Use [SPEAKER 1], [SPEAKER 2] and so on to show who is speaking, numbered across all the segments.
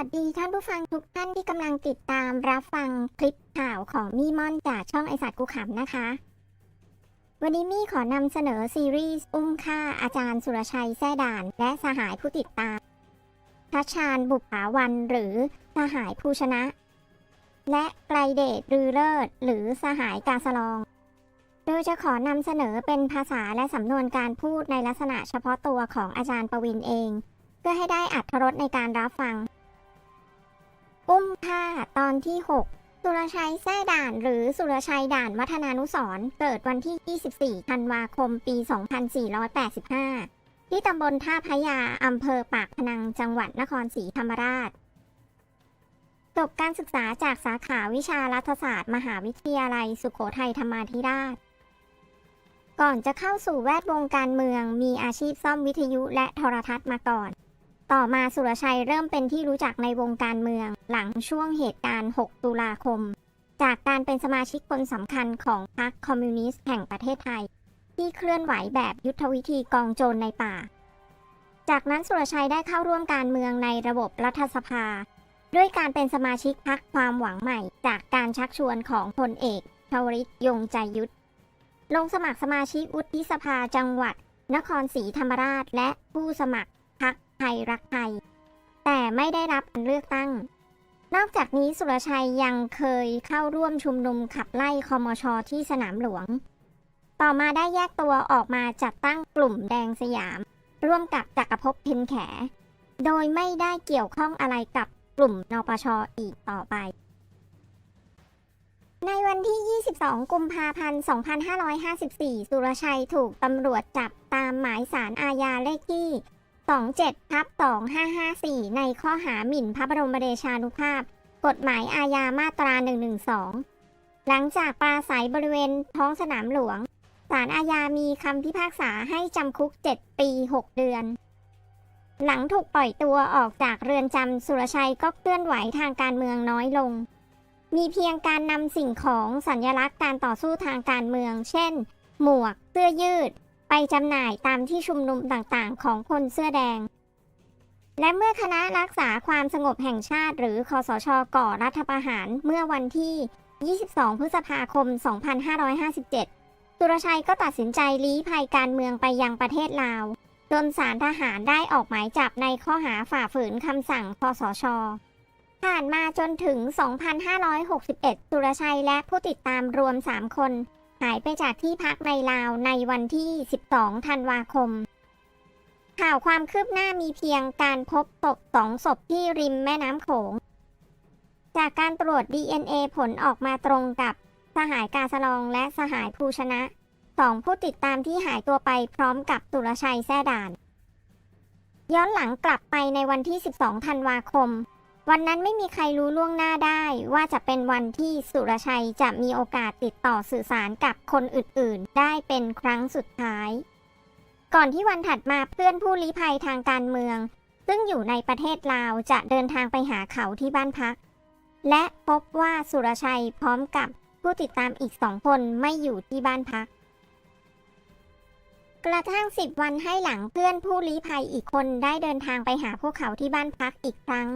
[SPEAKER 1] ัสดีท่านผู้ฟังทุกท่านที่กำลังติดตามรับฟังคลิปข่าวของมี่มอนจากช่องไอสัตว์กูขำนะคะ วันนี้มี่ขอนำเสนอซีรีส์อุ้มฆ่าอาจารย์สุรชัยแซ่ด่าน และสหายผู้ติดตามทัชชาญบุปผาวันหรือสหายผู้ชนะ และไกลเดชรือเลิศหรือสหายกาสลอง โดยจะขอนำเสนอเป็นภาษาและสำนวนการพูดในลักษณะเฉพาะตัวของอาจารย์ประวินเอง เพื่อให้ได้อัธรสในการรับฟัง อุ้มฆ่าตอนที่ 6 สุรชัยแซ่ด่านหรือสุรชัยด่านวัฒนานุสรเกิดวันที่ 24 ธันวาคม ปี 2485 ที่ตำบลท่าพะยาอำเภอปากพนังจังหวัดนครศรีธรรมราชจบการศึกษาจากสาขาวิชารัฐศาสตร์ มหาวิทยาลัยสุโขทัยธรรมาธิราช ก่อนจะเข้าสู่แวดวงการเมืองมีอาชีพซ่อมวิทยุและโทรทัศน์มาก่อน ต่อมาสุรชัยเริ่มเป็นที่รู้จักในวงการเมือง หลังช่วงเหตุการณ์ 6 ตุลาคม จากการเป็นสมาชิกคนสำคัญของพรรคคอมมิวนิสต์แห่งประเทศไทย ที่เคลื่อนไหวแบบยุทธวิธีกองโจรในป่า จากนั้นสุรชัยได้เข้าร่วมการเมืองในระบบรัฐสภา ด้วยการเป็นสมาชิกพรรคความหวังใหม่ จากการชักชวนของพลเอกชวริตยงใจยุทธลงสมัครสมาชิกวุฒิสภาจังหวัด นครศรีธรรมราช และผู้สมัคร ทยรักไทย แต่ไม่ได้รับการเลือกตั้ง นอกจากนี้สุรชัยยังเคยเข้าร่วมชุมนุมขับไล่คอมชที่สนามหลวง ต่อมาได้แยกตัวออกมาจัดตั้งกลุ่มแดงสยาม ร่วมกับจักรภพเพนแข โดยไม่ได้เกี่ยวข้องอะไรกับกลุ่มนปชอีกต่อไปในวันที่ 22 กุมภาพันธ์ 2554 สุรชัยถูกตำรวจจับตามหมายสารอาญาเลขที่ 27ทับ2554 ในข้อหาหมิ่นพระบรมเดชานุภาพ กฎหมายอาญามาตรา 112 หลังจากปราศัยบริเวณท้องสนามหลวง ศาลอาญามีคำพิพากษาให้จำคุก 7 ปี 6 เดือน หลังถูกปล่อยตัวออกจากเรือนจำสุรชัยก็เคลื่อนไหวทางการเมืองน้อยลง มีเพียงการนำสิ่งของสัญลักษณ์การต่อสู้ทางการเมือง เช่น หมวก เสื้อยืด ไปจำหน่ายตามที่ชุมนุมต่างๆ ของคนเสื้อแดง และเมื่อคณะรักษาความสงบแห่งชาติ หรือคอสช ก่อรัฐประหารเมื่อวันที่ 22 พฤษภาคม 2557 สุรชัยก็ตัดสินใจลี้ภัยการเมืองไปยังประเทศลาวจนศาลทหารได้ออกหมายจับในข้อหาฝ่าฝืนคำสั่งคอสช ผ่านมาจนถึง 2,561 สุรชัยและผู้ติดตามรวม 3 คน หายไปจากที่พักในลาวในวันที่ 12 ธันวาคม ข่าวความคืบหน้ามีเพียงการพบศพสองศพที่ริมแม่น้ำโขง จากการตรวจ DNA ผลออกมาตรงกับสหายกาสลองและสหายภูชนะสองผู้ติดตามที่หายตัวไปพร้อมกับสุรชัยแซ่ด่าน ย้อนหลังกลับไปในวันที่ 12 ธันวาคม วันนั้นไม่มีใครรู้ล่วงหน้าได้ ว่าจะเป็นวันที่สุรชัยจะมีโอกาสติดต่อสื่อสารกับคนอื่นๆ ได้เป็นครั้งสุดท้าย ก่อนที่วันถัดมาเพื่อนผู้ลี้ภัยทางการเมือง ซึ่งอยู่ในประเทศลาวจะเดินทางไปหาเขาที่บ้านพัก และพบว่าสุรชัยพร้อมกับผู้ติดตามอีกสองคนไม่อยู่ที่บ้านพัก กระทั่งสิบวันให้หลังเพื่อนผู้ลี้ภัยอีกคนได้เดินทางไปหาพวกเขาที่บ้านพักอีกครั้ง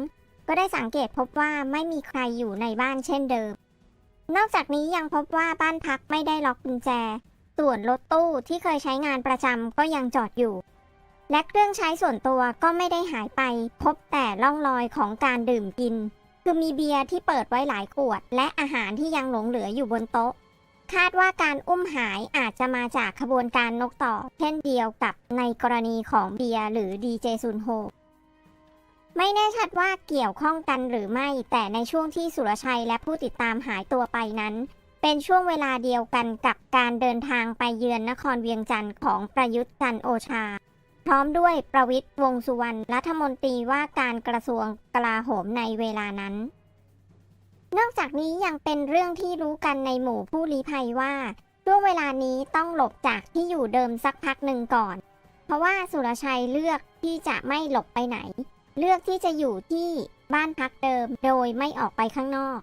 [SPEAKER 1] ก็ได้สังเกตพบว่าไม่มีใครอยู่ในบ้านเช่นเดิม นอกจากนี้ยังพบว่าบ้านพักไม่ได้ล็อกกุญแจ ส่วนรถตู้ที่เคยใช้งานประจำก็ยังจอดอยู่ และเครื่องใช้ส่วนตัวก็ไม่ได้หายไป พบแต่ร่องรอยของการดื่มกิน คือมีเบียร์ที่เปิดไว้หลายขวด และอาหารที่ยังหลงเหลืออยู่บนโต๊ะ คาดว่าการอุ้มหายอาจจะมาจากขบวนการนกต่อ เช่นเดียวกับในกรณีของเบียร์หรือดีเจซุนโฮ ไม่แน่ชัดว่าเกี่ยวข้องกันหรือไม่ แต่ในช่วงที่สุรชัยและผู้ติดตามหายตัวไปนั้น เป็นช่วงเวลาเดียวกันกับการเดินทางไปเยือนนครเวียงจันทร์ของประยุทธ์จันทร์โอชา พร้อมด้วยประวิตยวงสุวรรณรัฐมนตรีว่าการกระทรวงกลาโหมในเวลานั้น นอกจากนี้ยังเป็นเรื่องที่รู้กันในหมู่ผู้ลี้ภัยว่าช่วงเวลานี้ต้องหลบจากที่อยู่เดิมสักพักหนึ่งก่อน เพราะว่าสุรชัยเลือกที่จะไม่หลบไปไหน เลือกที่จะอยู่ที่บ้านพักเดิมโดยไม่ออกไปข้างนอก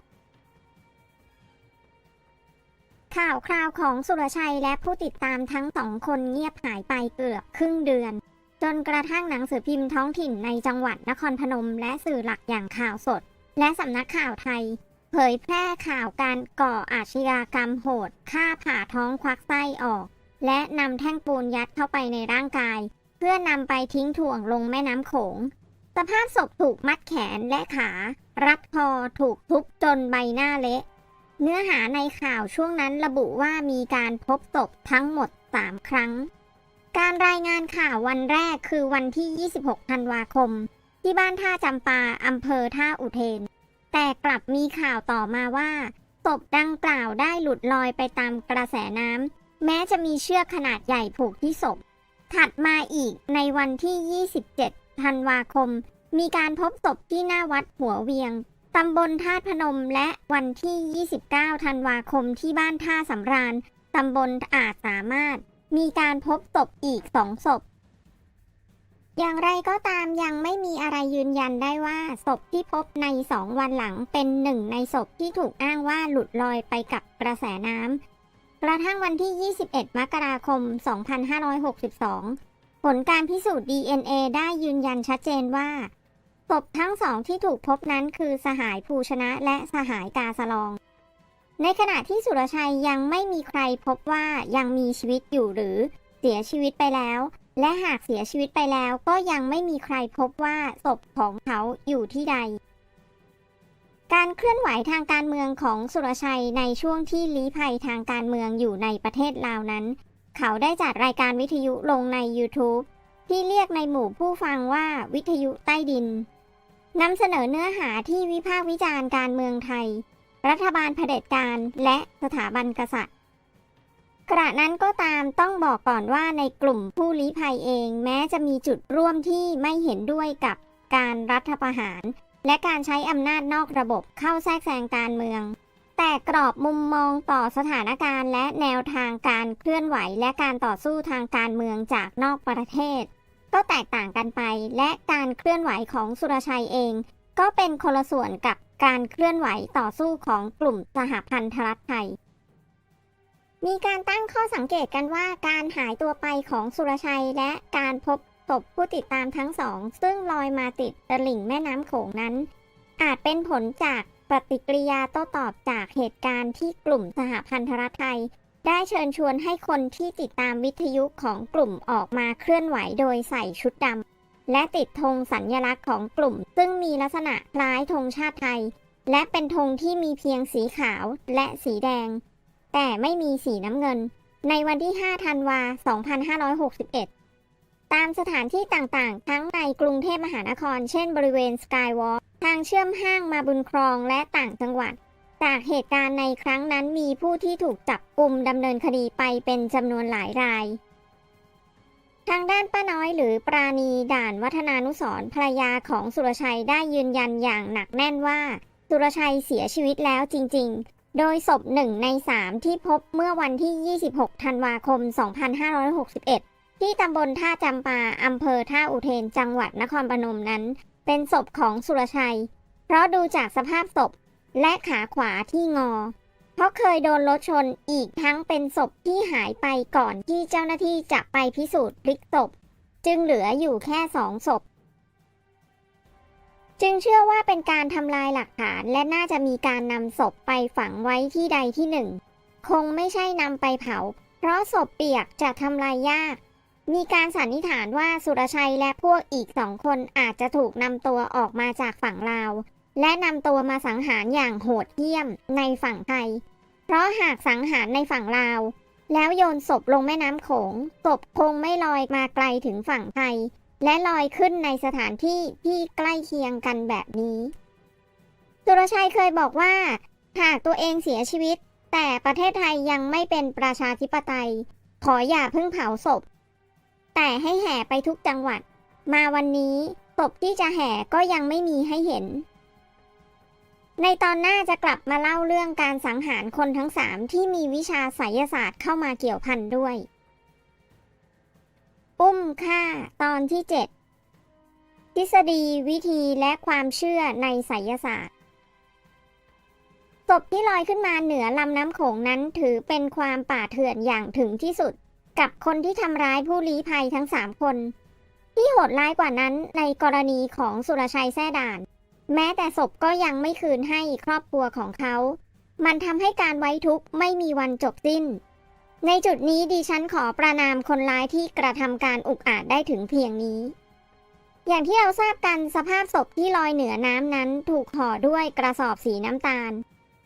[SPEAKER 1] ข่าวคราวของสุรชัยและผู้ติดตามทั้งสองคนเงียบหายไปเกือบครึ่งเดือน จนกระทั่งหนังสือพิมพ์ท้องถิ่นในจังหวัดนครพนม และสื่อหลักอย่างข่าวสด และสำนักข่าวไทย เผยแพร่ข่าวการก่ออาชญากรรมโหดฆ่าผ่าท้องควักไส้ออก และนำแท่งปูนยัดเข้าไปในร่างกาย เพื่อนำไปทิ้งถ่วงลงแม่น้ำโขง สภาพศพถูกมัดแขนและขา รัดคอถูกทุบจนใบหน้าเละ เนื้อหาในข่าวช่วงนั้นระบุว่ามีการพบศพทั้งหมด 3 ครั้ง การรายงานข่าววันแรกคือวันที่ 26 ธันวาคม ที่บ้านท่าจำปาอำเภอท่าอุเทน แต่กลับมีข่าวต่อมาว่าศพดังกล่าวได้หลุดลอยไปตามกระแสน้ำแม้จะมีเชือกขนาดใหญ่ผูกที่ศพถัดมาอีกในวันที่ 27 ธันวาคม มีการพบศพที่หน้าวัดหัวเวียง ตำบลท่าตุพนมและวันที่ 29 ธันวาคมที่บ้านท่าสำราญ ตำบลอาจสามารถ มีการพบศพอีกสองศพ อย่างไรก็ตามยังไม่มีอะไรยืนยันได้ว่าศพที่พบในสองวันหลังเป็นหนึ่งในศพที่ถูกอ้างว่าหลุดลอยไปกับกระแสน้ำกระทั่งวันที่ 21 มกราคม 2562 ผลการพิสูจน์ DNA ได้ยืนยันชัดเจนว่าศพทั้งสองที่ถูกพบนั้นคือสหายภูชนะและสหายกาสลอง ในขณะที่สุรชัยยังไม่มีใครพบว่ายังมีชีวิตอยู่หรือเสียชีวิตไปแล้ว และหากเสียชีวิตไปแล้วก็ยังไม่มีใครพบว่าศพของเขาอยู่ที่ใด การเคลื่อนไหวทางการเมืองของสุรชัยในช่วงที่ลี้ภัยทางการเมืองอยู่ในประเทศลาวนั้น เขาได้จัดรายการวิทยุลงใน YouTube ที่เรียกในหมู่ผู้ฟังว่าวิทยุใต้ดินนำเสนอเนื้อหาที่วิพากษ์วิจารณ์การเมืองไทย รัฐบาลเผด็จการและสถาบันกษัตริย์ กระนั้นก็ตามต้องบอกก่อนว่าในกลุ่มผู้ลี้ภัยเองแม้จะมีจุดร่วมที่ไม่เห็นด้วยกับการรัฐประหาร และการใช้อำนาจนอกระบบเข้าแทรกแซงการเมือง แต่กรอบมุมมองต่อสถานการณ์ และแนวทางการเคลื่อนไหว และการต่อสู้ทางการเมืองจากนอกประเทศ ก็แตกต่างกันไป และการเคลื่อนไหวของสุรชัยเอง ก็เป็นคนละส่วนกับการเคลื่อนไหวต่อสู้ของกลุ่มสหพันธรัฐไทยมีการตั้งข้อสังเกตกันว่าการหายตัวไปของสุรชัยและการพบศพผู้ติดตามทั้งสอง ซึ่งลอยมาติดตลิ่งแม่น้ำโขงนั้น อาจเป็นผลจาก ปฏิกิริยาโต้ตอบจากเหตุการณ์ที่กลุ่มสหพันธรัฐไทย ได้เชิญชวนให้คนที่ติดตามวิทยุของกลุ่มออกมาเคลื่อนไหวโดยใส่ชุดดำและติดธงสัญญลักษณ์ของกลุ่ม ซึ่งมีลักษณะคล้ายธงชาติไทย และเป็นธงที่มีเพียงสีขาวและสีแดง แต่ไม่มีสีน้ำเงิน ในวันที่ 5 ธันวา 2561 ตามสถานที่ต่างๆ ทั้งในกรุงเทพมหานคร เช่นบริเวณสกายวอล์กทางเชื่อมห้างมาบุญครองและต่างจังหวัด จากเหตุการณ์ในครั้งนั้นมีผู้ที่ถูกจับกลุ่มดำเนินคดีไปเป็นจำนวนหลายราย ทางด้านป้าน้อยหรือปราณีด่านวัฒนานุสรภรรยาของสุรชัยได้ยืนยันอย่างหนักแน่นว่า สุรชัยเสียชีวิตแล้วจริง ๆ โดยศพหนึ่งในสามที่พบเมื่อวันที่ 26 ธันวาคม 2561 ที่ตำบลท่าจำปาอำเภอท่าอุเทนจังหวัดนครปฐมนั้น เป็นศพของสุรชัย เพราะดูจากสภาพศพและขาขวาที่งอ เพราะเคยโดนรถชนอีกทั้งเป็นศพที่หายไปก่อนที่เจ้าหน้าที่จะไปพิสูจน์พลิกศพ จึงเหลืออยู่แค่สองศพ จึงเชื่อว่าเป็นการทำลายหลักฐานและน่าจะมีการนำศพไปฝังไว้ที่ใดที่หนึ่ง คงไม่ใช่นำไปเผา เพราะศพเปียกจะทำลายยาก มีการสันนิษฐานว่าสุรชัยและพวกอีกสองคนอาจจะถูกนำตัวออกมาจากฝั่งลาว และนำตัวมาสังหารอย่างโหดเหี้ยมในฝั่งไทย เพราะหากสังหารในฝั่งลาว แล้วโยนศพลงแม่น้ำโขงศพคงไม่ลอยมาไกลถึงฝั่งไทย และลอยขึ้นในสถานที่ที่ใกล้เคียงกันแบบนี้ สุรชัยเคยบอกว่า หากตัวเองเสียชีวิต แต่ประเทศไทยยังไม่เป็นประชาธิปไตย ขออย่าเพิ่งเผาศพ แต่ให้แห่ไปทุกจังหวัด มาวันนี้ศพที่จะแห่ก็ยังไม่มีให้เห็น ในตอนหน้าจะกลับมาเล่าเรื่องการสังหารคนทั้งสามที่มีวิชาไสยศาสตร์เข้ามาเกี่ยวพันด้วย อุ้มฆ่าตอนที่ 7 ทฤษฎีวิธีและความเชื่อในไสยศาสตร์ศพที่ลอยขึ้นมาเหนือลำน้ำโขงนั้นถือเป็นความป่าเถื่อนอย่างถึงที่สุด กับคนที่ทำร้ายผู้ลี้ภัยทั้งสามคน ที่โหดร้ายกว่านั้นในกรณีของสุรชัยแท่ด่าน แม้แต่ศพก็ยังไม่คืนให้ครอบครัวของเขา มันทำให้การไว้ทุกข์ไม่มีวันจบสิ้น ในจุดนี้ดิฉันขอประนามคนร้ายที่กระทำการอุกอาจได้ถึงเพียงนี้ อย่างที่เราทราบกันสภาพศพที่ลอยเหนือน้ำนั้นถูกห่อด้วยกระสอบสีน้ำตาล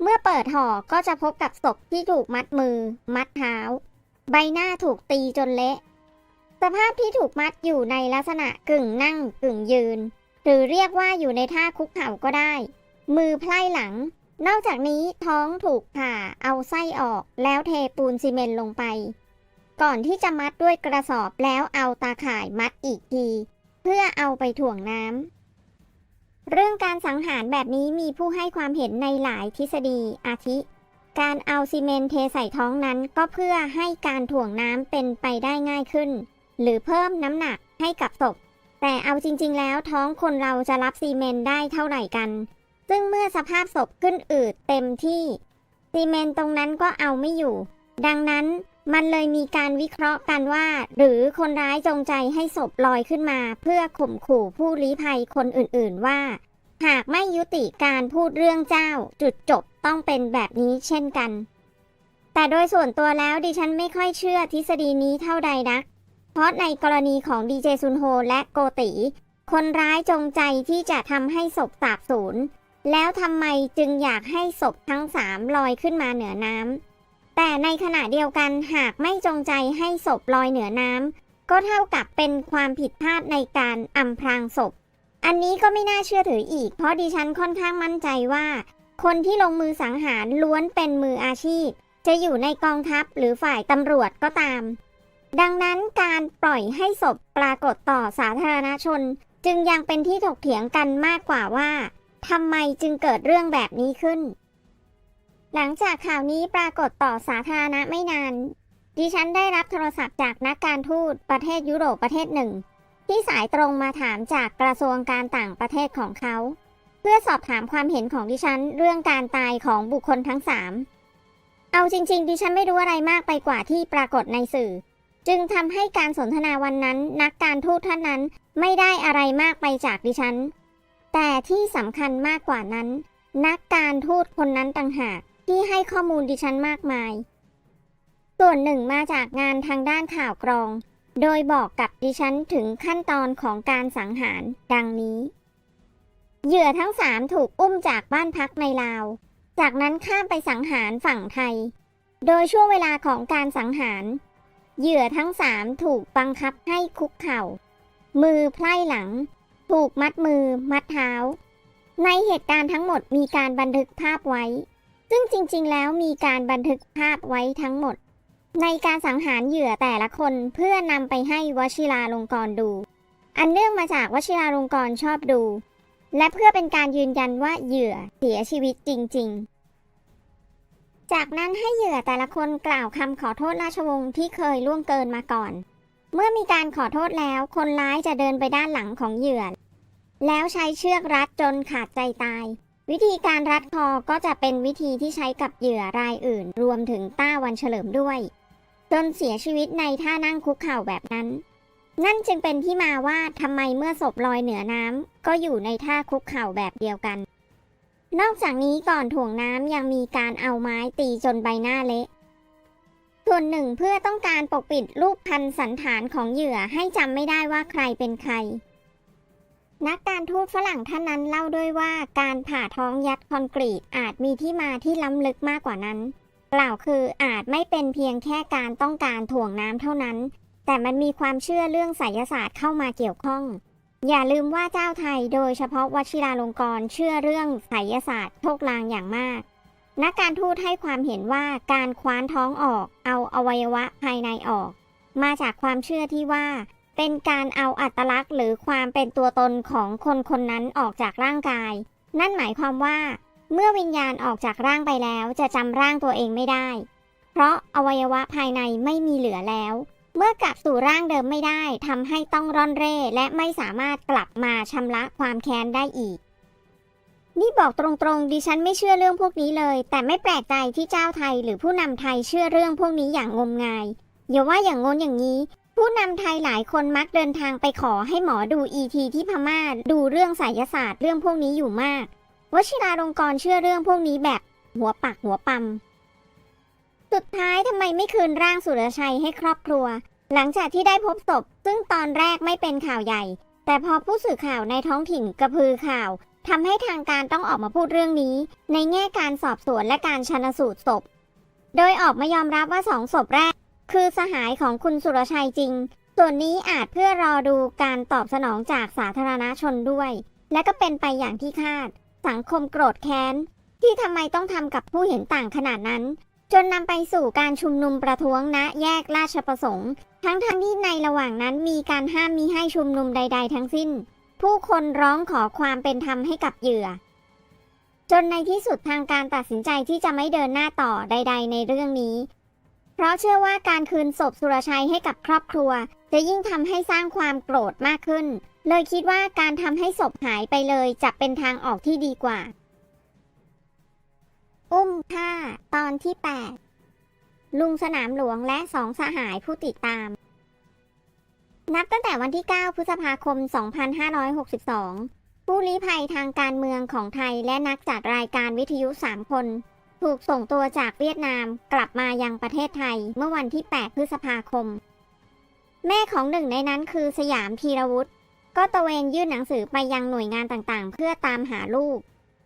[SPEAKER 1] เมื่อเปิดห่อก็จะพบกับศพที่ถูกมัดมือ มัดเท้า ใบหน้าถูกตีจนเละ สภาพที่ถูกมัดอยู่ในลักษณะกึ่งนั่งกึ่งยืน หรือเรียกว่าอยู่ในท่าคุกเข่าก็ได้ มือไพล่หลัง นอกจากนี้ท้องถูกผ่าเอาไส้ออกแล้วเทปูนซีเมนต์ลงไป ก่อนที่จะมัดด้วยกระสอบแล้วเอาตาข่ายมัดอีกที เพื่อเอาไปถ่วงน้ำเรื่องการสังหารแบบนี้มีผู้ให้ความเห็นในหลายทฤษฎีอาทิ การเอาซีเมนต์เทใส่ท้องนั้นก็เพื่อให้การถ่วงน้ำเป็นไปได้ง่ายขึ้น หรือเพิ่มน้ำหนักให้กับศพ แต่เอาจริงๆ แล้วท้องคนเราจะรับซีเมนต์ได้เท่าไหร่กัน ซึ่งเมื่อสภาพศพขึ้นอืดเต็มที่ ซีเมนต์ตรงนั้นก็เอาไม่อยู่ ดังนั้นมันเลยมีการวิเคราะห์กันว่า หรือคนร้ายจงใจให้ศพลอยขึ้นมา เพื่อข่มขู่ผู้ลี้ภัยคนอื่นๆว่า หากไม่ยุติการพูดเรื่องเจ้าจุดจบ ต้องเป็นแบบนี้เช่นกัน แต่โดยส่วนตัวแล้วดิฉันไม่ค่อยเชื่อทฤษฎีนี้เท่าใดนัก เพราะในกรณีของดีเจซุนโฮและโกติ คนร้ายจงใจที่จะทำให้ศพสาบสูญ แล้วทำไมจึงอยากให้ศพทั้งสามลอยขึ้นมาเหนือน้ำ แต่ในขณะเดียวกันหากไม่จงใจให้ศพลอยเหนือน้ำ ก็เท่ากับเป็นความผิดพลาดในการอำพรางศพอันนี้ก็ไม่น่าเชื่อถืออีก เพราะดิฉันค่อนข้างมั่นใจว่า คนที่ลงมือสังหารล้วนเป็นมืออาชีพ จะอยู่ในกองทัพหรือฝ่ายตำรวจก็ตาม ดังนั้นการปล่อยให้ศพปรากฏต่อสาธารณชน จึงยังเป็นที่ถกเถียงกันมากกว่าว่าทำไมจึงเกิดเรื่องแบบนี้ขึ้น หลังจากข่าวนี้ปรากฏต่อสาธารณะไม่นาน ดิฉันได้รับโทรศัพท์จากนักการทูตประเทศยุโรปประเทศหนึ่ง ที่สายตรงมาถามจากกระทรวงการต่างประเทศของเขา พื่อสอบถามความเห็นของดิฉันเรื่องการตายของบุคคลทั้งสามเอาจริง ๆ ดิฉันไม่รู้อะไรมากไปกว่าที่ปรากฏในสื่อ จึงทำให้การสนทนาวันนั้นนักการทูตท่านนั้นไม่ได้อะไรมากไปจากดิฉัน แต่ที่สำคัญมากกว่านั้น นักการทูตคนนั้นต่างหากที่ให้ข้อมูลดิฉันมากมาย ส่วนหนึ่งมาจากงานทางด้านข่าวกรอง โดยบอกกับดิฉันถึงขั้นตอนของการสังหารดังนี้ เหยื่อทั้งสามถูกอุ้มจากบ้านพักในลาว จากนั้นข้ามไปสังหารฝั่งไทย โดยช่วงเวลาของการสังหาร เหยื่อทั้งสามถูกบังคับให้คุกเข่า มือไพล่หลัง ถูกมัดมือ มัดเท้า ในเหตุการณ์ทั้งหมดมีการบันทึกภาพไว้ ซึ่งจริงๆ แล้วมีการบันทึกภาพไว้ทั้งหมด ในการสังหารเหยื่อแต่ละคนเพื่อนำไปให้วชิราลงกรดู อันเนื่องมาจากวชิราลงกรชอบดู และเพื่อเป็นการยืนยันว่าเหยื่อเสียชีวิตจริง ๆ จากนั้นให้เหยื่อแต่ละคนกล่าวคำขอโทษราชวงศ์ที่เคยล่วงเกินมาก่อน เมื่อมีการขอโทษแล้วคนร้ายจะเดินไปด้านหลังของเหยื่อ แล้วใช้เชือกรัดจนขาดใจตาย วิธีการรัดคอก็จะเป็นวิธีที่ใช้กับเหยื่อรายอื่น รวมถึงต้าวันเฉลิมด้วย จนเสียชีวิตในท่านั่งคุกเข่าแบบนั้น นั่นจึงเป็นที่มาว่าทำไมเมื่อศพลอยเหนือน้ำก็อยู่ในท่าคุกเข่าแบบเดียวกัน นอกจากนี้ก่อนถ่วงน้ำยังมีการเอาไม้ตีจนใบหน้าเละส่วนหนึ่งเพื่อต้องการปกปิดรูปพันสันฐานของเหยื่อให้จำไม่ได้ว่าใครเป็นใคร นักการทูตฝรั่งท่านนั้นเล่าด้วยว่าการผ่าท้องยัดคอนกรีตอาจมีที่มาที่ล้ำลึกมากกว่านั้น กล่าวคืออาจไม่เป็นเพียงแค่การต้องการถ่วงน้ำเท่านั้น แต่มันมีความเชื่อเรื่องไสยศาสตร์เข้ามาเกี่ยวข้อง อย่าลืมว่าเจ้าไทยโดยเฉพาะวชิราลงกรณ์เชื่อเรื่องไสยศาสตร์โชคลางอย่างมากนักการทูตให้ความเห็นว่าการคว้านท้องออก เอาอวัยวะภายในออก มาจากความเชื่อที่ว่า เป็นการเอาอัตลักษณ์ หรือความเป็นตัวตนของคนคนนั้นออกจากร่างกาย นั่นหมายความว่า เมื่อวิญญาณออกจากร่างไปแล้วจะจำร่างตัวเองไม่ได้ เพราะอวัยวะภายในไม่มีเหลือแล้ว เมื่อกลับสู่ร่างเดิมไม่ได้ทำให้ต้องร่อนเร่และไม่สามารถกลับมาชำระความแค้นได้อีก นี่บอกตรงๆ ดิฉันไม่เชื่อเรื่องพวกนี้เลย แต่ไม่แปลกใจที่เจ้าไทยหรือผู้นำไทยเชื่อเรื่องพวกนี้อย่างงมงายอย่าว่าอย่างงนอย่างนี้ ผู้นำไทยหลายคนมักเดินทางไปขอให้หมอดูอีทีที่พม่าดูเรื่องไสยศาสตร์เรื่องพวกนี้อยู่มากวชิราลงกรณ์เชื่อเรื่องพวกนี้แบบหัวปักหัวปั๊ม สุดท้ายทำไมไม่คืนร่างสุรชัยให้ครอบครัว หลังจากที่ได้พบศพซึ่งตอนแรกไม่เป็นข่าวใหญ่ แต่พอผู้สื่อข่าวในท้องถิ่นกระพือข่าวทำให้ทางการต้องออกมาพูดเรื่องนี้ ในแง่การสอบสวนและการชันสูตรศพ โดยออกมายอมรับว่าสองศพแรก คือสหายของคุณสุรชัยจริง ส่วนนี้อาจเพื่อรอดูการตอบสนองจากสาธารณชนด้วย และก็เป็นไปอย่างที่คาด สังคมโกรธแค้นที่ทำไมต้องทำกับผู้เห็นต่างขนาดนั้น จนนำไปสู่การชุมนุมประท้วงณแยกราชประสงค์ ทั้งทั้งที่ในระหว่างนั้นมีการห้ามมิให้ชุมนุมใด ๆ ทั้งสิ้น ผู้คนร้องขอความเป็นธรรมให้กับเหยื่อ จนในที่สุดทางการตัดสินใจที่จะไม่เดินหน้าต่อใด ๆ ในเรื่องนี้ เพราะเชื่อว่าการคืนศพสุรชัยให้กับครอบครัว จะยิ่งทำให้สร้างความโกรธมากขึ้น เลยคิดว่าการทำให้ศพหายไปเลยจะเป็นทางออกที่ดีกว่า อุ้มฆ่าตอนที่ 8 ลุงสนามหลวงและสองสหายผู้ติดตาม นับตั้งแต่วันที่ 9 พฤษภาคม 2562 ผู้ลี้ภัยทางการเมืองของไทยและนักจัดรายการวิทยุ 3 คน ถูกส่งตัวจากเวียดนามกลับมายังประเทศไทยเมื่อวันที่ 8 พฤษภาคม แม่ของหนึ่งในนั้นคือสยามธีรวุฒิก็ตระเวนยื่นหนังสือไปยังหน่วยงานต่างๆ เพื่อตามหาลูก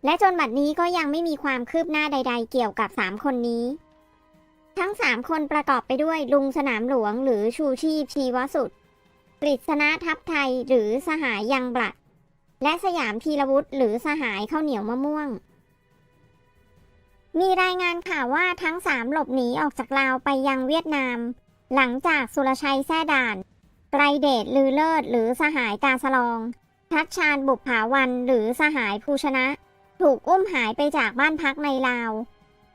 [SPEAKER 1] และจนบัดนี้ก็ยังไม่มีความคืบหน้าใด ๆ เกี่ยวกับ 3 คนนี้ ทั้ง 3 คนประกอบไปด้วยลุงสนามหลวงหรือชูชีพชีวสุดกฤษณะทัพไทยหรือสหายยังบลัด และสยามธีรวุฒิหรือสหายข้าวเหนียวมะม่วง มีรายงานข่าวว่าทั้งสามหลบหนีออกจากลาวไปยังเวียดนาม หลังจากสุรชัยแซ่ด่านไกรเดชลือเลิศหรือสหายกาสลองทัชชาญบุปผาวันหรือสหายภูชนะ ถูกอุ้มหายไปจากบ้านพักในลาว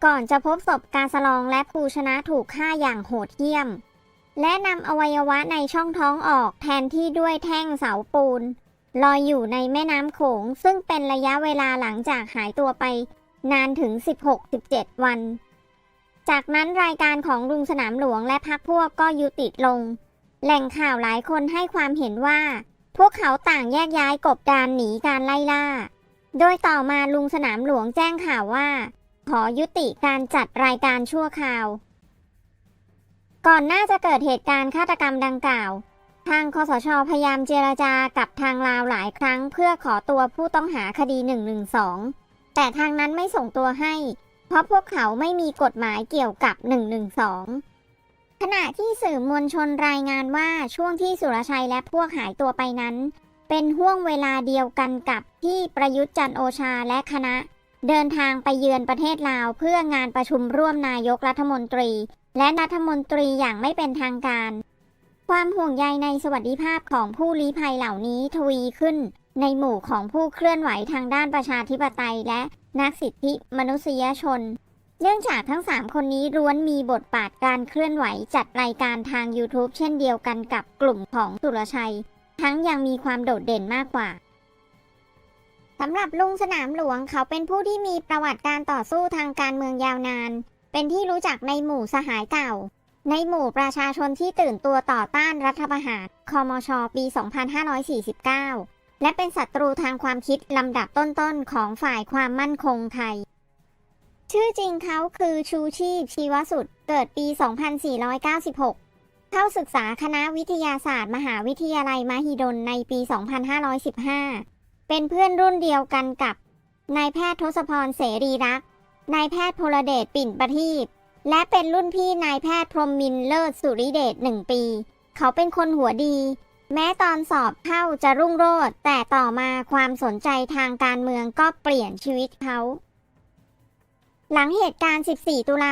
[SPEAKER 1] ก่อนจะพบศพกาสลองและภูชนะถูกฆ่าอย่างโหดเหี้ยม และนำอวัยวะในช่องท้องออกแทนที่ด้วยแท่งเสาปูน ลอยอยู่ในแม่น้ำโขง ซึ่งเป็นระยะเวลาหลังจากหายตัวไป นานถึง 16-17 วัน จากนั้นรายการของลุงสนามหลวงและพักพวกก็ยุติลง แหล่งข่าวหลายคนให้ความเห็นว่า พวกเขาต่างแยกย้ายกบดานหนีการไล่ล่า โดยต่อมาลุงสนามหลวงแจ้งข่าวว่า ขอยุติการจัดรายการชั่วคราว ก่อนหน้าจะเกิดเหตุการณ์ฆาตกรรมดังกล่าว ทางคสชพยายามเจรจากับทางลาวหลายครั้ง เพื่อขอตัวผู้ต้องหาคดี 112 แต่ทางนั้นไม่ส่งตัวให้ เพราะพวกเขาไม่มีกฎหมายเกี่ยวกับ 112 ขณะที่สื่อมวลชนรายงานว่าช่วงที่สุรชัยและพวกหายตัวไปนั้น เป็นห่วงเวลาเดียวกันกับที่ประยุทธ์จันโอชาและคณะ เดินทางไปเยือนประเทศลาว เพื่องานประชุมร่วมนายกรัฐมนตรี และรัฐมนตรีอย่างไม่เป็นทางการ ความห่วงใยในสวัสดิภาพของผู้ลี้ภัยเหล่านี้ทวีขึ้น ในหมู่ของผู้เคลื่อนไหวทางด้านประชาธิปไตยและนักสิทธิมนุษยชน เนื่องจากทั้ง 3 คนนี้ล้วนมีบทบาทการเคลื่อนไหวจัดรายการทาง YouTube เช่นเดียวกันกับกลุ่มของสุรชัย ทั้งยังมีความโดดเด่นมากกว่าสำหรับลุงสนามหลวงเขาเป็นผู้ที่มีประวัติการต่อสู้ทางการเมืองยาวนาน เป็นที่รู้จักในหมู่สหายเก่า ในหมู่ประชาชนที่ตื่นตัวต่อต้านรัฐประหารคอมช ปี 2549 และเป็นศัตรูทางความคิดลำดับต้นๆ ของฝ่ายความมั่นคงไทย ชื่อจริงเขาคือชูชีพชีวสุด เกิดปี 2496 เข้าศึกษาคณะวิทยาศาสตร์ มหาวิทยาลัยมหิดลในปี 2515 เป็นเพื่อนรุ่นเดียวกันกับนายแพทย์ทศพรเสรีรักษ์นายแพทย์พลเดชปิ่นประทีปและเป็นรุ่นพี่นายแพทย์พรมมินเลิศสุริเดชหนึ่งปี เขาเป็นคนหัวดี แม้ตอนสอบเข้าจะรุ่งโรจน์แต่ต่อมาความสนใจทางการเมืองก็เปลี่ยนชีวิตเขา หลังเหตุการณ์ 14 ตุลา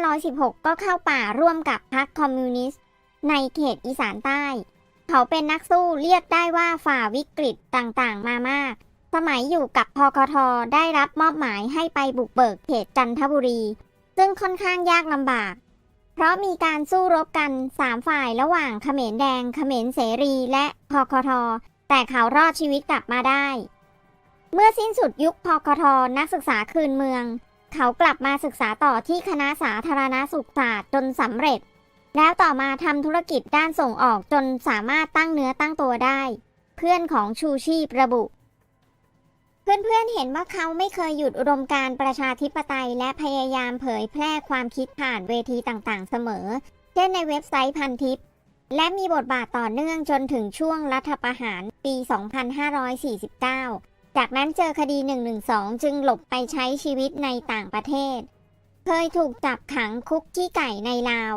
[SPEAKER 1] 2516 ก็เข้าป่าร่วมกับพรรคคอมมิวนิสต์ ในเขตอีสานใต้ เขาเป็นนักสู้เรียกได้ว่าฝ่าวิกฤตต่างๆ มามาก สมัยอยู่กับพคทได้รับมอบหมายให้ไปบุกเบิกเขตจันทบุรี ซึ่งค่อนข้างยากลำบาก เพราะมีการสู้รบกัน3ฝ่ายระหว่างเขมรแดง เขมรเสรีและพคท แต่เขารอดชีวิตกลับมาได้ เมื่อสิ้นสุดยุคพคทนักศึกษาคืนเมือง เขากลับมาศึกษาต่อที่คณะสาธารณสุขศาสตร์จนสำเร็จ แล้วต่อมาทำธุรกิจด้านส่งออกจนสามารถตั้งเนื้อตั้งตัวได้ เพื่อนของชูชีพระบุ เพื่อนๆเห็นว่าเขาไม่เคยหยุดอุดมการประชาธิปไตย และพยายามเผยแพร่ความคิดผ่านเวทีต่างๆ เสมอ เช่นในเว็บไซต์พันทิป และมีบทบาทต่อเนื่องจนถึงช่วงรัฐประหารปี 2549 จากนั้นเจอคดี 112 จึงหลบไปใช้ชีวิตในต่างประเทศ เคยถูกจับขังคุกขี้ไก่ในลาว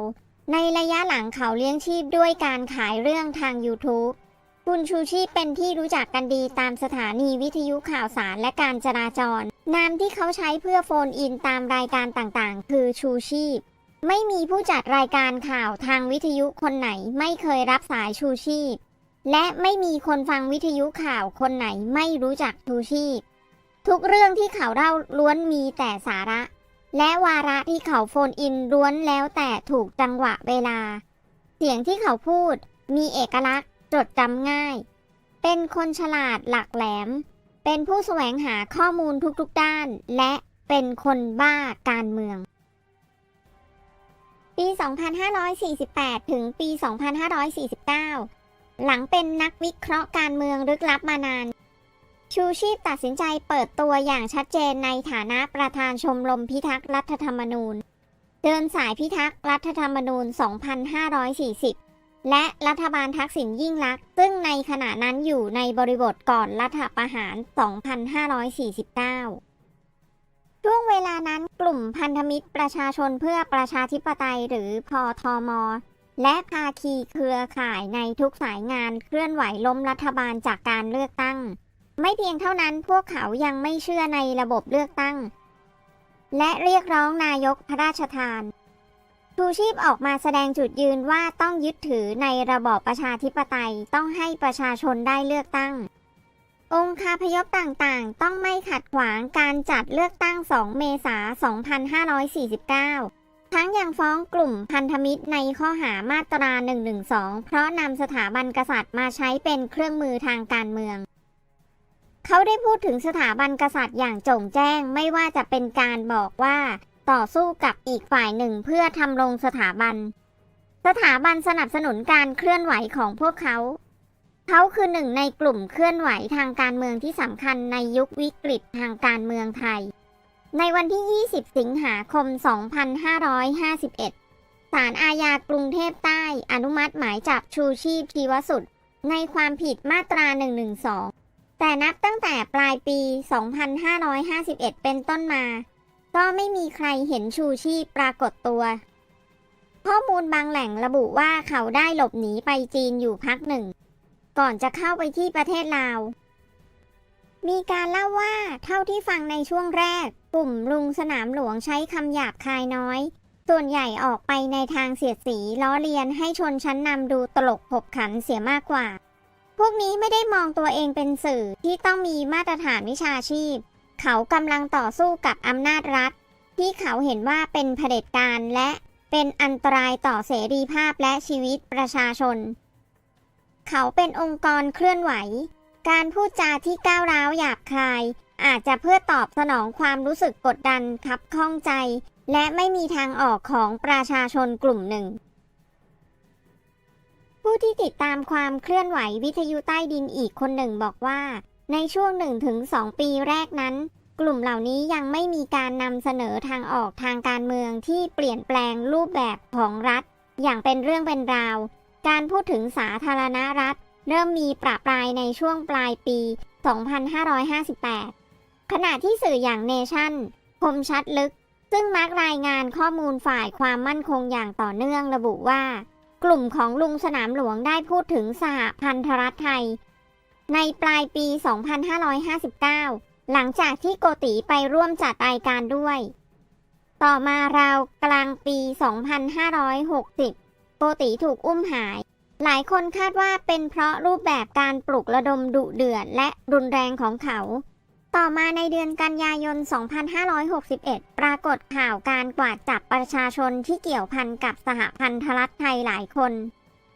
[SPEAKER 1] ในระยะหลังเขาเลี้ยงชีพด้วยการขายเรื่องทาง YouTube คุณชูชีพเป็นที่รู้จักกันดีตามสถานีวิทยุข่าวสารและการจราจร นามที่เขาใช้เพื่อโฟนอินตามรายการต่างๆ คือชูชีพ ไม่มีผู้จัดรายการข่าวทางวิทยุคนไหนไม่เคยรับสายชูชีพ และไม่มีคนฟังวิทยุข่าวคนไหนไม่รู้จักชูชีพ ทุกเรื่องที่เขาเล่าล้วนมีแต่สาระ และวาระที่เขาโฟนอินล้วนแล้วแต่ถูกจังหวะเวลา เสียงที่เขาพูดมีเอกลักษณ์จดจำง่าย เป็นคนฉลาดหลักแหลม เป็นผู้แสวงหาข้อมูลทุกๆด้าน และเป็นคนบ้าการเมือง ปี 2548 ถึงปี 2549 หลังเป็นนักวิเคราะห์การเมืองลึกลับมานาน ชูชีพตัดสินใจเปิดตัวอย่างชัดเจนในฐานะประธานชมรมพิทักษ์รัฐธรรมนูญ เดินสายพิทักษ์รัฐธรรมนูญ 2540 และรัฐบาลทักษิณยิ่งลักษณ์ซึ่งในขณะนั้นอยู่ในบริบทก่อนรัฐประหาร 2549ช่วงเวลานั้นกลุ่มพันธมิตรประชาชนเพื่อประชาธิปไตยหรือพอทอมอและภาคีเครือข่ายในทุกสายงานเคลื่อนไหวล้มรัฐบาลจากการเลือกตั้ง ไม่เพียงเท่านั้นพวกเขายังไม่เชื่อในระบบเลือกตั้ง และเรียกร้องนายกพระราชทานชูชีพออกมาแสดงจุดยืนว่าต้องยึดถือในระบอบประชาธิปไตยต้องให้ประชาชนได้เลือกตั้ง องค์คาพยพต่างๆ ต้องไม่ขัดขวางการจัดเลือกตั้ง 2 เมษายน 2549 ทั้งยังฟ้องกลุ่มพันธมิตรในข้อหามาตรา 112 เพราะนำสถาบันกษัตริย์มาใช้เป็นเครื่องมือทางการเมือง เขาได้พูดถึงสถาบันกษัตริย์อย่างโจ่งแจ้งไม่ว่าจะเป็นการบอกว่าต่อสู้กับอีกฝ่ายหนึ่งเพื่อทำลงสถาบัน สถาบันสนับสนุนการเคลื่อนไหวของพวกเขา เขาคือหนึ่งในกลุ่มเคลื่อนไหวทางการเมืองที่สำคัญในยุควิกฤตทางการเมืองไทย ในวันที่ 20 สิงหาคม 2551 ศาลอาญากรุงเทพใต้อนุมัติหมายจับชูชีพชีวสุดในความผิดมาตรา 112 แต่นับตั้งแต่ปลายปี 2551 เป็นต้นมา ก็ไม่มีใครเห็นชูชีพปรากฏตัว ข้อมูลบางแหล่งระบุว่าเขาได้หลบหนีไปจีนอยู่พักหนึ่ง ก่อนจะเข้าไปที่ประเทศลาว มีการเล่าว่าเท่าที่ฟังในช่วงแรก กลุ่มลุงสนามหลวงใช้คำหยาบคายน้อย ส่วนใหญ่ออกไปในทางเสียดสีล้อเลียนให้ชนชั้นนำดูตลกขบขันเสียมากกว่า พวกนี้ไม่ได้มองตัวเองเป็นสื่อที่ต้องมีมาตรฐานวิชาชีพ เขากำลังต่อสู้กับอำนาจรัฐ ที่เขาเห็นว่าเป็นเผด็จการและเป็นอันตรายต่อเสรีภาพและชีวิตประชาชน เขาเป็นองค์กรเคลื่อนไหว การพูดจาที่ก้าวร้าวหยาบคาย อาจจะเพื่อตอบสนองความรู้สึกกดดันคับข้องใจ และไม่มีทางออกของประชาชนกลุ่มหนึ่ง ผู้ที่ติดตามความเคลื่อนไหววิทยุใต้ดินอีกคนหนึ่งบอกว่า ในช่วง 1-2 ปีแรกนั้น กลุ่มเหล่านี้ยังไม่มีการนำเสนอทางออกทางการเมืองที่เปลี่ยนแปลงรูปแบบของรัฐ อย่างเป็นเรื่องเป็นราว การพูดถึงสาธารณรัฐ เริ่มมีประปรายในช่วงปลายปี 2558 ขณะที่สื่ออย่างเนชั่นคมชัดลึก ซึ่งมักรายงานข้อมูลฝ่ายความมั่นคงอย่างต่อเนื่องระบุว่า กลุ่มของลุงสนามหลวงได้พูดถึงสหพันธรัฐไทย ในปลายปี 2559 หลังจากที่โกติไปร่วมจัดรายการด้วย ต่อมาราวกลางปี 2560 โกติถูกอุ้มหาย หลายคนคาดว่าเป็นเพราะรูปแบบการปลุกระดมดุเดือดและรุนแรงของเขา ต่อมาในเดือนกันยายน 2561 ปรากฏข่าวการกวาดจับประชาชนที่เกี่ยวพันกับสหพันธรัฐไทยหลายคน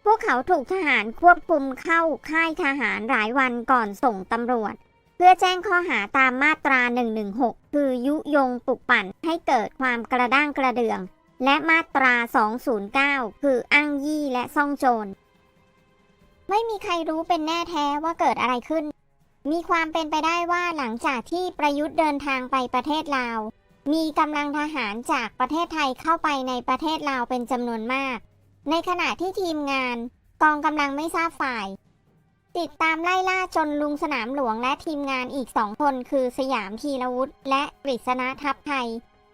[SPEAKER 1] พวกเขาถูกทหารควบคุมเข้าค่ายทหารหลายวันก่อนส่งตำรวจ เพื่อแจ้งข้อหาตามมาตรา 116 คือยุยงปลุกปั่นให้เกิดความกระด้างกระเดื่อง และมาตรา 209 คืออ้างยี่และซ่องโจร ไม่มีใครรู้เป็นแน่แท้ว่าเกิดอะไรขึ้น มีความเป็นไปได้ว่าหลังจากที่ประยุทธ์เดินทางไปประเทศลาว มีกำลังทหารจากประเทศไทยเข้าไปในประเทศลาวเป็นจำนวนมาก ในขณะที่ทีมงาน กองกำลังไม่ทราบฝ่าย ติดตามไล่ล่าจนลุงสนามหลวงและทีมงานอีกสองคนคือสยามธีรวุฒิและกฤษณะทัพไทย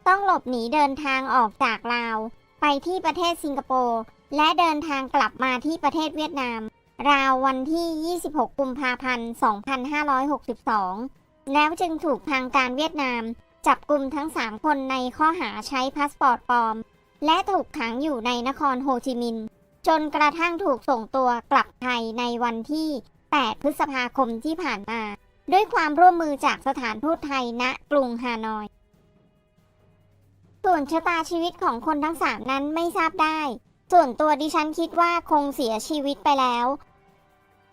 [SPEAKER 1] ต้องหลบหนีเดินทางออกจากลาว ไปที่ประเทศสิงคโปร์และเดินทางกลับมาที่ประเทศเวียดนาม ราววันที่ 26 กุมภาพันธ์ 2562 แล้วจึงถูกทางการเวียดนาม จับกลุ่มทั้ง 3 คนในข้อหาใช้พาสปอร์ตปลอม และถูกขังอยู่ในนครโฮจิมินห์ จนกระทั่งถูกส่งตัวกลับไทยในวันที่ 8 พฤษภาคมที่ผ่านมา ด้วยความร่วมมือจากสถานทูตไทยณกรุงฮานอย ส่วนชะตาชีวิตของคนทั้งสามนั้นไม่ทราบได้ ส่วนตัวดิฉันคิดว่าคงเสียชีวิตไปแล้ว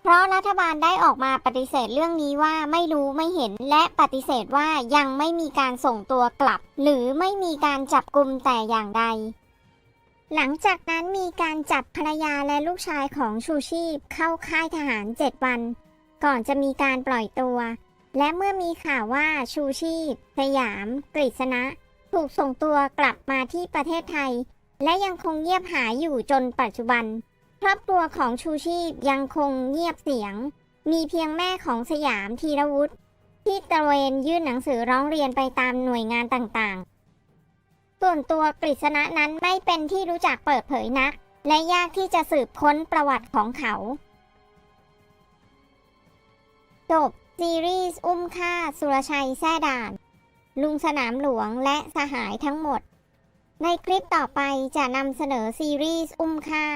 [SPEAKER 1] เพราะรัฐบาลได้ออกมาปฏิเสธเรื่องนี้ว่าไม่รู้ไม่เห็นและปฏิเสธว่ายังไม่มีการส่งตัวกลับ หรือไม่มีการจับกลุ่มแต่อย่างใด หลังจากนั้นมีการจับภรรยาและลูกชายของชูชีพเข้าค่ายทหาร7วัน ก่อนจะมีการปล่อยตัว และเมื่อมีข่าวว่าชูชีพ สยาม กฤษณะ ถูกส่งตัวกลับมาที่ประเทศไทย และยังคงเงียบหายอยู่จนปัจจุบัน ครอบครัวของชูชีพยังคงเงียบเสียง มีเพียงแม่ของสยามธีรวุฒิที่ตระเวนยื่นหนังสือร้องเรียนไปตามหน่วยงานต่างๆ ส่วนตัวกฤษณะนั้นไม่เป็นที่รู้จักเปิดเผยนัก และยากที่จะสืบค้นประวัติของเขา จบ ซีรีส์อุ้มฆ่าสุรชัยแซ่ด่าน ลุงสนามหลวงและสหายทั้งหมด ในคลิปต่อไปจะนำเสนอซีรีส์อุ้มฆ่า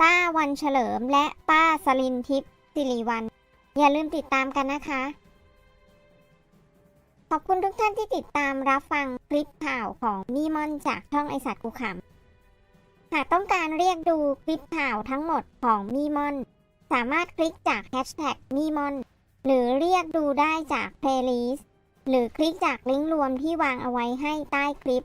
[SPEAKER 1] ป้าวันเฉลิมและป้าสลินทิพย์สิริวัลอย่าลืมติดตามกันนะคะ ขอบคุณทุกท่านที่ติดตามรับฟังคลิปข่าวของมีมอนจากช่องไอสัตว์กูขำหากต้องการเรียกดูคลิปข่าวทั้งหมดของมีมอน สามารถคลิกจากแฮชแท็กมีมอนหรือเรียกดูได้จากเพลย์ลิสต์หรือคลิกจากลิงก์รวมที่วางเอาไว้ให้ใต้คลิป